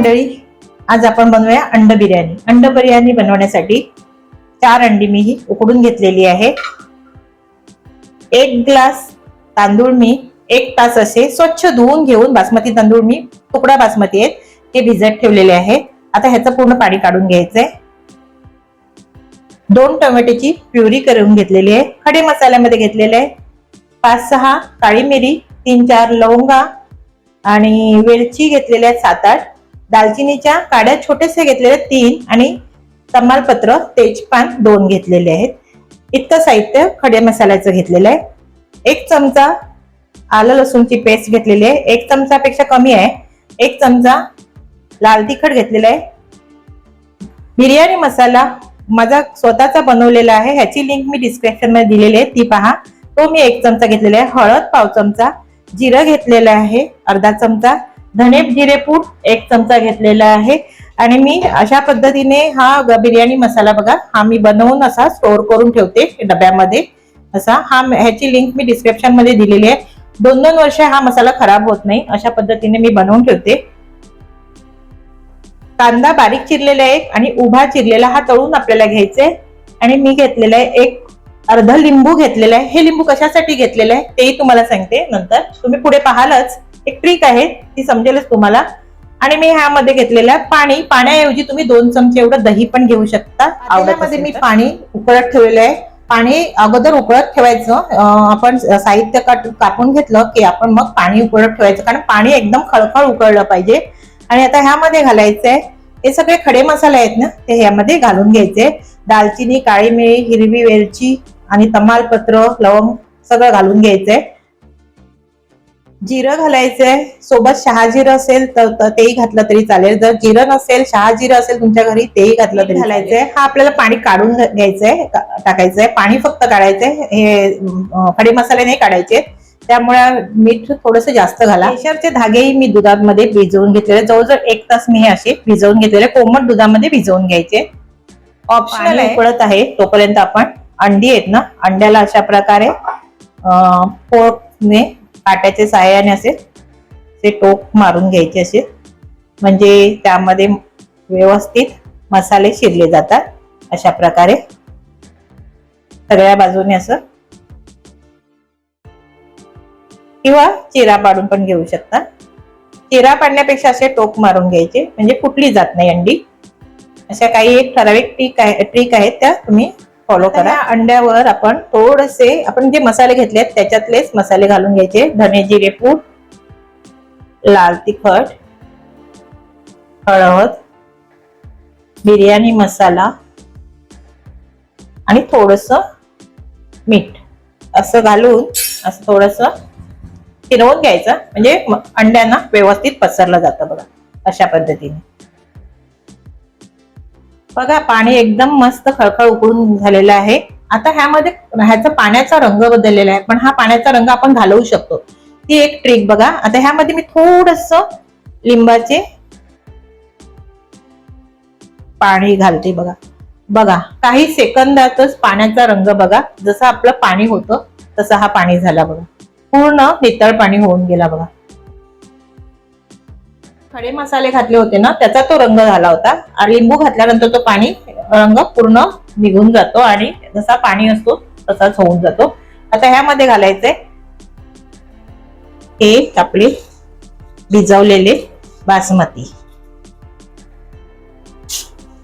मंडळी आज आपण बनवूया अंड बिर्याणी. अंड बिर्याणी बनवण्यासाठी चार अंडी मी ही उकडून घेतलेली आहे. एक ग्लास तांदूळ मी एक तास असे स्वच्छ धुवून घेऊन बासमती तांदूळ मी तुकडा बासमती आहेत हे भिजत ठेवलेले आहे. आता ह्याचं पूर्ण पाणी काढून घ्यायचंय. दोन टोमॅटोची प्युरी करून घेतलेली आहे. खडे मसाल्यामध्ये घेतलेले आहे. पाच सहा काळी मिरी तीन चार लवंगा आणि वेलची घेतलेल्या आहेत सात आठ. दालचिनीच्या काड्या छोटेसे घेतलेले तीन आणि तमालपत्र तेजपान दोन घेतलेले आहेत. इतकं साहित्य खडे मसाल्याचं घेतलेलं आहे. एक चमचा आलं लसूणची पेस्ट घेतलेली आहे. एक चमचापेक्षा कमी आहे. एक चमचा लाल तिखट घेतलेला आहे. बिर्याणी मसाला माझा स्वतःचा बनवलेला आहे. ह्याची लिंक मी डिस्क्रिप्शनमध्ये दिलेली आहे. ती पहा. तो मी एक चमचा घेतलेला आहे. हळद पाव चमचा. जिरं घेतलेलं आहे. अर्धा चमचा. धने जिरेपूड एक चमचा घेतलेला आहे. आणि मी अशा पद्धतीने हा बिर्याणी मसाला बघा हा मी बनवून असा स्टोअर करून ठेवते डब्यामध्ये. असा हा ह्याची लिंक मी डिस्क्रिप्शनमध्ये दिलेली आहे. दोन दोन वर्ष हा मसाला खराब होत नाही अशा पद्धतीने मी बनवून ठेवते. कांदा बारीक चिरलेला आहे आणि उभा चिरलेला हा तळून आपल्याला घ्यायचा आहे. आणि मी घेतलेला आहे एक अर्ध लिंबू घेतलेला आहे. हे लिंबू कशासाठी घेतलेलं आहे तेही तुम्हाला सांगते नंतर. तुम्ही पुढे पाहालच. एक ट्रिक आहे ती समजेलच तुम्हाला. आणि मी ह्यामध्ये घेतलेलं आहे पाणी. पाण्याऐवजी तुम्ही दोन चमचे एवढं दही पण घेऊ शकता. आवडण्यामध्ये मी पाणी उकळत ठेवलेलं आहे. पाणी अगोदर उकळत ठेवायचं. आपण साहित्य काट कापून घेतलं की आपण मग पाणी उकळत ठेवायचं. कारण पाणी एकदम खळखळ उकळलं पाहिजे. आणि आता ह्यामध्ये घालायचंय. हे सगळे खडे मसाले आहेत ना ते ह्यामध्ये घालून घ्यायचे. दालचिनी काळी मिरी हिरवी वेलची आणि तमालपत्र लवंग सगळं घालून घ्यायचंय. जिरं घालायचंय. सोबत शहाजिरं असेल तर तेही घातलं तरी चालेल. जर जिरं नसेल शहाजिरं असेल तुमच्या घरी तेही घातलं तरी घालायचंय. हा आपल्याला पाणी काढून घ्यायचंय टाकायचंय. पाणी फक्त काढायचंय. हे खडे मसाले नाही काढायचे. त्यामुळे मीठ थोडस जास्त घाला. केशरचे धागेही मी दुधामध्ये भिजवून घेतलेले. जवळजवळ एक तास मी हे असे भिजवून घेतलेले. कोमट दुधामध्ये भिजवून घ्यायचे. ऑप्शनल आहे. उकळत आहे तोपर्यंत आपण अंडी आहेत ना अंड्याला अशा प्रकारे फोर्कने काट्याच्या साह्याने असे ते टोक मारून घ्यायचे असे. म्हणजे त्यामध्ये व्यवस्थित मसाले शिरले जातात अशा प्रकारे. सगळ्या बाजूने असं. किंवा चिरा पाडून पण घेऊ शकता. चिरा पाडण्यापेक्षा असे टोक मारून घ्यायचे म्हणजे फुटली जात नाही अंडी. अशा काही एक ठराविक ट्रिक आहे ट्रिक आहेत त्या तुम्ही फॉलो करा. अंड्यावर आपण थोडेसे आपण जे मसाले घेतले आहेत त्याच्यातलेच मसाले घालून घ्यायचे. धने जिरे पूड लाल तिखट हळद बिर्याणी मसाला आणि थोडस मीठ. असं घालून असं थोडस फिरवून घ्यायचं. म्हणजे अंड्यांना व्यवस्थित पसरलं जातं बघा अशा पद्धतीने. बघा पाणी एकदम मस्त खळखळ उकळून झालेलं आहे. आता ह्यामध्ये ह्याचा पाण्याचा रंग बदललेला आहे पण हा पाण्याचा रंग आपण घालवू शकतो. ती एक ट्रिक बघा. आता ह्यामध्ये मी थोडस लिंबाचे पाणी घालते बघा. बघा काही सेकंदातच पाण्याचा रंग बघा. जसं आपलं पाणी होतं तसं हा पाणी झाला बघा. पूर्ण नितळ पाणी होऊन गेला बघा. खडे मसाले घातले होते ना त्याचा तो रंग झाला होता. आणि लिंबू घातल्यानंतर तो पाणी रंग पूर्ण निघून जातो आणि जसा पाणी असतो तसाच होऊन जातो. आता ह्यामध्ये घालायचे हे आपले भिजवलेले बासमती.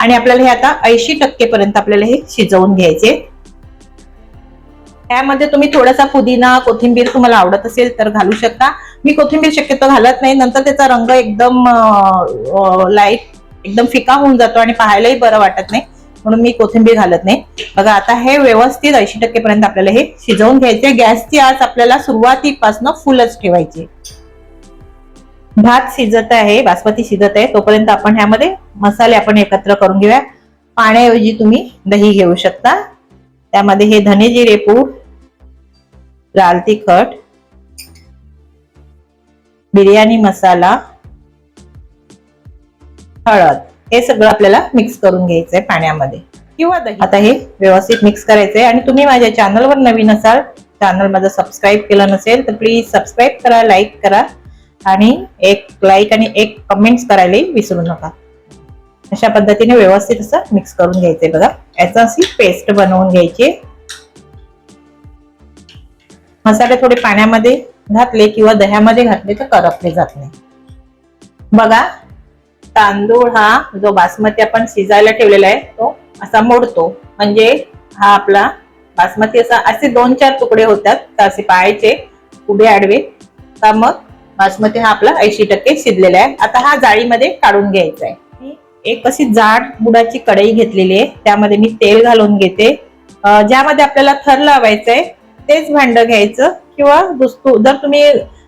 आणि आपल्याला हे आता ऐंशी टक्के पर्यंत आपल्याला हे शिजवून घ्यायचे. त्यामध्ये तुम्ही थोडासा पुदिना कोथिंबीर तुम्हाला आवडत असेल तर घालू शकता. मी कोथिंबीर शक्यतो घालत नाही. नंतर त्याचा रंग एकदम लाइट एकदम फिका होऊन जातो आणि पाहायलाही बरं वाटत नाही. म्हणून मी कोथिंबीर घालत नाही. बघा आता हे व्यवस्थित ऐंशी टक्के पर्यंत आपल्याला हे शिजवून घ्यायचे. गॅसची आज आपल्याला सुरुवातीपासून फुलच ठेवायची. भात शिजत आहे बासमती शिजत आहे. तोपर्यंत आपण ह्यामध्ये मसाले आपण एकत्र करून घेऊया. पाण्याऐवजी तुम्ही दही घेऊ शकता. त्यामध्ये हे धने जिरे पूड लाल तिखट बिर्याणी मसाला हळद हे सगळं आपल्याला मिक्स करून घ्यायचंय पाण्यामध्ये. किंवा दही. आता हे व्यवस्थित मिक्स करायचंय आणि तुम्ही माझ्या चॅनलवर नवीन असाल चॅनल माझं सबस्क्राईब केलं नसेल तर प्लीज सबस्क्राईब करा लाईक करा आणि एक लाईक आणि एक कमेंट्स करायला विसरू नका. अशा पद्धतीने व्यवस्थित असं मिक्स करून घ्यायचंय बघा. याचं अशी पेस्ट बनवून घ्यायची. मसाले थोडे पाण्यामध्ये घातले किंवा दह्यामध्ये घातले तर करपले जात नाही. बघा तांदूळ हा जो बासमती आपण शिजायला ठेवलेला आहे तो असा मोडतो. म्हणजे हा आपला बासमती असा असे दोन चार तुकडे होतात तर असे पाहायचे उभे आडवे. तर मग बासमती हा आपला ऐंशी टक्के शिजलेला आहे. आता हा जाळीमध्ये काढून घ्यायचा आहे. मी एक अशी जाड बुडाची कढई घेतलेली आहे. त्यामध्ये मी तेल घालून घेते. ज्यामध्ये आपल्याला थर लावायचा आहे तेच भांड घ्यायचं किंवा जर तुम्ही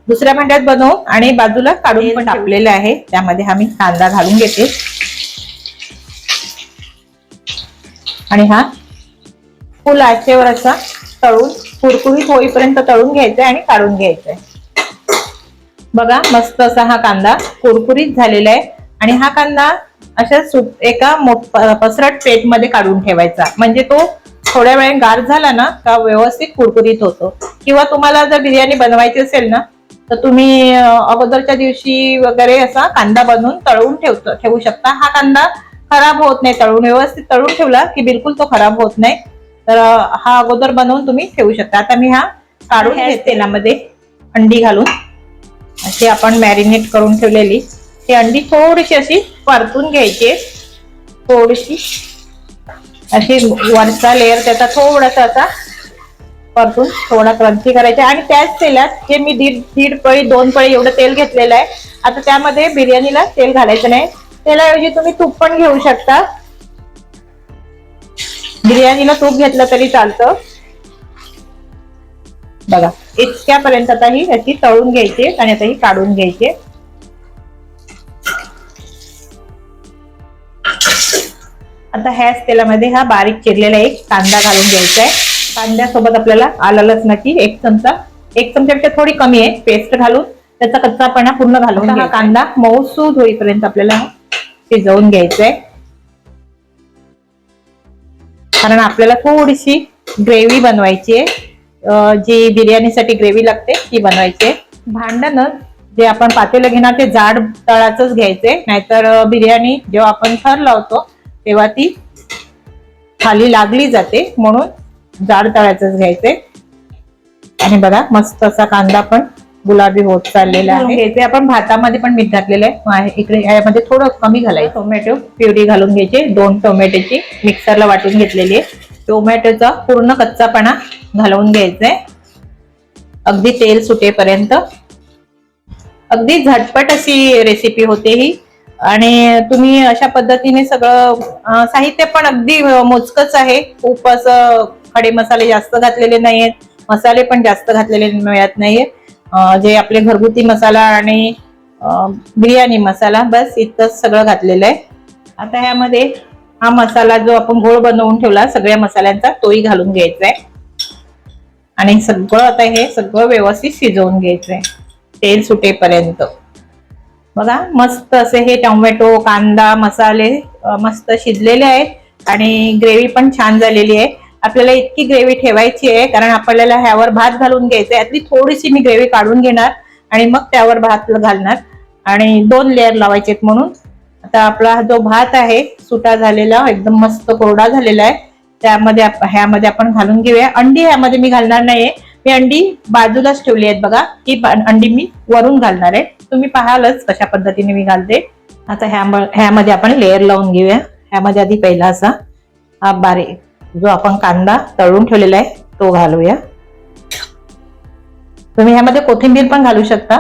दुसऱ्या भांड्यात बनवून आणि बाजूला काढून पण टाकलेलं आहे त्यामध्ये हा मी कांदा घालून घेते. आणि हा फुल आचेवर असा तळून कुरकुरीत होईपर्यंत तळून घ्यायचंय आणि काढून घ्यायचंय. बघा मस्त असा हा कांदा कुरकुरीत झालेला आहे. आणि हा कांदा अशा एका मोठ पसरट प्लेटमध्ये काढून ठेवायचा. म्हणजे तो थोड्या वेळ गार झाला ना का व्यवस्थित कुरकुरीत होतो. किंवा तुम्हाला जर बिर्याणी बनवायची असेल ना तर तुम्ही अगोदरच्या दिवशी वगैरे असा कांदा बनवून तळून ठेवतो ठेवू शकता. हा कांदा खराब होत नाही तळून व्यवस्थित तळून ठेवला की बिलकुल तो खराब होत नाही. तर हा अगोदर बनवून तुम्ही ठेवू शकता. आता मी हा काढून घेते. तेलामध्ये. अंडी घालून. अशी आपण मॅरिनेट करून ठेवलेली. ती अंडी थोडीशी अशी परतून घ्यायची. थोडीशी. अशी वरचा लेअर त्याचा थोडासा असा परतून थोडा क्रंची करायचा. आणि त्याच तेलात जे मी दीड दीड पळी दोन पळी एवढं तेल घेतलेलं आहे. आता त्यामध्ये बिर्याणीला तेल घालायचं नाही. तेलाऐवजी तुम्ही तूप पण घेऊ शकता. बिर्याणीला तूप घेतलं तरी चालतं. बघा इतक्यापर्यंत आता ही याची तळून घ्यायची आणि आता ही काढून घ्यायची. आता ह्याच तेलामध्ये हा बारीक चिरलेला एक कांदा घालून घ्यायचा आहे. कांद्यासोबत आपल्याला आलं लसणाची एक चमचा एक चमच्यापेक्षा थोडी कमी आहे पेस्ट घालून त्याचा कच्चापणा पूर्ण घालून हा कांदा मऊसूद होईपर्यंत आपल्याला शिजवून घ्यायचा आहे. कारण आपल्याला थोडीशी ग्रेव्ही बनवायची आहे. जी बिर्याणीसाठी ग्रेव्ही लागते ती बनवायची आहे. भांडण जे आपण पातेलं घेणार ते जाड तळाचंच घ्यायचंय नाहीतर बिर्याणी जेव्हा आपण थर लावतो तेव्हा ती खाली लागली जाते म्हणून जाड तळाचंच घ्यायचंय आणि बघा मस्त असा कांदा पण गुलाबी होत चाललेला आहे. घ्यायचे आपण भातामध्ये पण मीठ घातलेलं आहे इकडे यामध्ये थोडं कमी घालायचं. टोमॅटो प्युरी घालून घ्यायचे दोन टोमॅटोची मिक्सरला वाटून घेतलेली आहे. टोमॅटोचा पूर्ण कच्चापणा घालवून घ्यायचा आहे अगदी तेल सुटेपर्यंत. अगदी झटपट अशी रेसिपी होते ही. आणि तुम्ही अशा पद्धतीने सगळं साहित्य पण अगदी मोजकच आहे. खूप असं खडे मसाले जास्त घातलेले नाहीयेत. मसाले पण जास्त घातलेले मिळत नाहीयेत. जे आपले घरगुती मसाला आणि बिर्याणी मसाला बस इतकंच सगळं घातलेलं आहे. आता ह्यामध्ये हा मसाला जो आपण गोळ बनवून ठेवला सगळ्या मसाल्यांचा तोही घालून घ्यायचा आहे आणि सगळं आता हे सगळं व्यवस्थित शिजवून घ्यायचंय. तेल सुटेपर्यंत. बघा मस्त असे हे टोमॅटो कांदा मसाले मस्त शिजलेले आहेत आणि ग्रेव्ही पण छान झालेली आहे. आपल्याला इतकी ग्रेव्ही ठेवायची आहे कारण आपल्याला ह्यावर भात घालून घ्यायचा आहे यातली थोडीशी मी ग्रेव्ही काढून घेणार आणि मग त्यावर भात घालणार. आणि दोन लेअर लावायचे आहेत म्हणून. आता आपला हा जो भात आहे सुटा झालेला एकदम मस्त कोरडा झालेला आहे. त्यामध्ये ह्यामध्ये आपण घालून घेऊया. अंडी ह्यामध्ये मी घालणार नाहीये. मी अंडी बाजूलाच ठेवली आहेत बघा. ही अंडी मी वरून घालणार आहे. तुम्ही पाहालच कशा पद्धतीने मी घालते. आता ह्या ह्यामध्ये आपण लेअर लावून घेऊया. ह्यामध्ये आधी पहिला असा हा बारीक जो आपण कांदा तळून ठेवलेला आहे तो घालूया. तुम्ही ह्यामध्ये कोथिंबीर पण घालू शकता.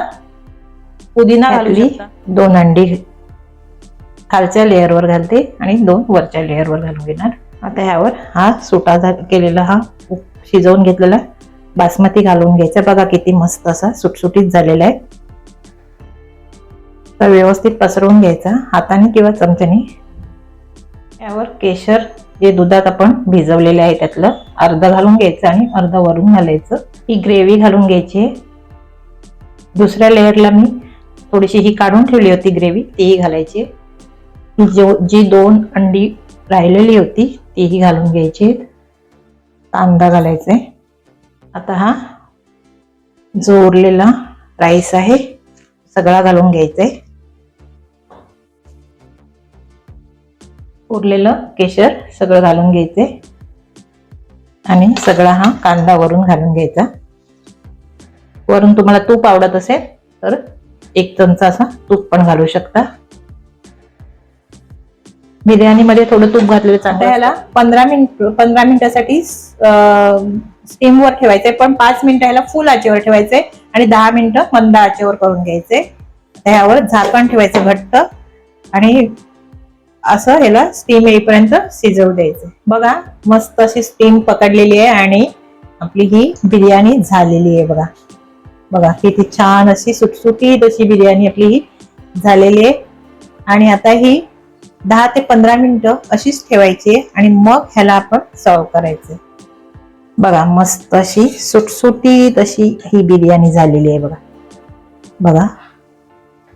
पुदिना घालू शकता. दोन अंडी खालच्या लेअरवर घालते आणि दोन वरच्या लेअरवर घालून घेणार. आता ह्यावर हा सुटा केलेला हा शिजवून घेतलेला बासमती घालून घ्यायचा. बघा किती मस्त असा सुटसुटीत झालेला आहे. तर व्यवस्थित पसरवून घ्यायचा. हाताने किंवा चमच्याने. यावर केशर जे दुधात आपण भिजवलेले आहे त्यातलं अर्ध घालून घ्यायचं आणि अर्ध वरून घालायचं. ही ग्रेव्ही घालून घ्यायची आहे. दुसऱ्या लेअरला मी थोडीशी ही काढून ठेवली होती ग्रेव्ही तीही घालायची ही जो जी दोन अंडी राहिलेली होती तीही घालून घ्यायची कांदा घालायचा आहे. आता हा जो उरलेला राईस आहे. सगळा घालून घ्यायचंय. उरलेलं केशर सगळं घालून घ्यायचंय. आणि सगळा हा कांदा वरून घालून घ्यायचा. वरून तुम्हाला तूप आवडत असेल तर एक चमचा असा तूप पण घालू शकता. बिर्याणीमध्ये थोडं तूप घातलेलं चांगलं ह्याला पंधरा मिनिट पंधरा मिनिटासाठी स्टीमवर ठेवायचंय पण पाच मिनिटं ह्याला फुल आचेवर ठेवायचंय आणि दहा मिनिटं मंद आचेवर करून घ्यायचे. ह्यावर झाकण ठेवायचं घट्ट आणि असं ह्याला स्टीम येईपर्यंत शिजवू द्यायचं. बघा मस्त अशी स्टीम पकडलेली आहे आणि आपली ही बिर्याणी झालेली आहे बघा. बघा किती छान अशी सुटसुटीत अशी बिर्याणी आपली ही झालेली आहे. आणि आता ही दहा ते पंधरा मिनिटं अशीच ठेवायची आणि मग ह्याला आपण सर्व करायचं बघा मस्त अशी सुटसुटीत अशी ही बिर्याणी झालेली आहे बघा. बघा.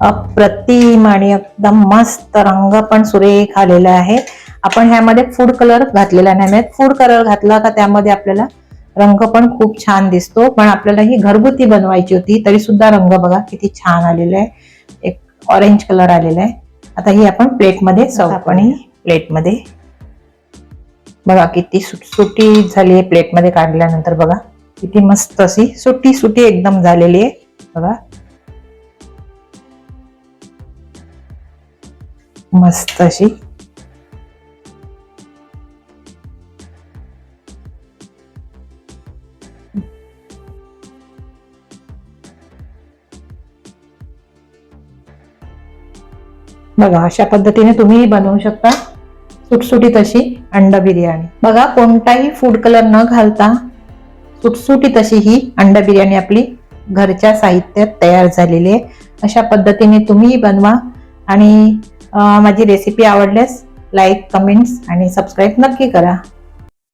अप्रतिम आणि एकदम मस्त रंग पण सुरेख आलेला आहे. आपण ह्यामध्ये फूड कलर घातलेला नाही. फूड कलर घातला का त्यामध्ये आपल्याला रंग पण खूप छान दिसतो. पण आपल्याला ही घरगुती बनवायची होती तरी सुद्धा रंग बघा किती छान आलेला आहे. एक ऑरेंज कलर आलेला आहे. आता ही आपण प्लेटमध्ये सर्व आपण प्लेटमध्ये बघा किती सुटसुटी झाली आहे प्लेटमध्ये काढल्यानंतर बघा. किती मस्त अशी सुटी सुटी एकदम झालेली आहे. बघा. मस्त अशी. बघा अशा पद्धतीने तुम्ही बनवू शकता. सुटसुटीत अशी अंडा बिर्याणी. बघा कोणताही फूड कलर न घालता सुटसुटीत अशी ही अंडा बिर्याणी आपली घरच्या साहित्यात तयार झालेली आहे. अशा पद्धतीने तुम्ही बनवा आणि माझी रेसिपी आवडल्यास लाईक कमेंट्स आणि सबस्क्राईब नक्की करा.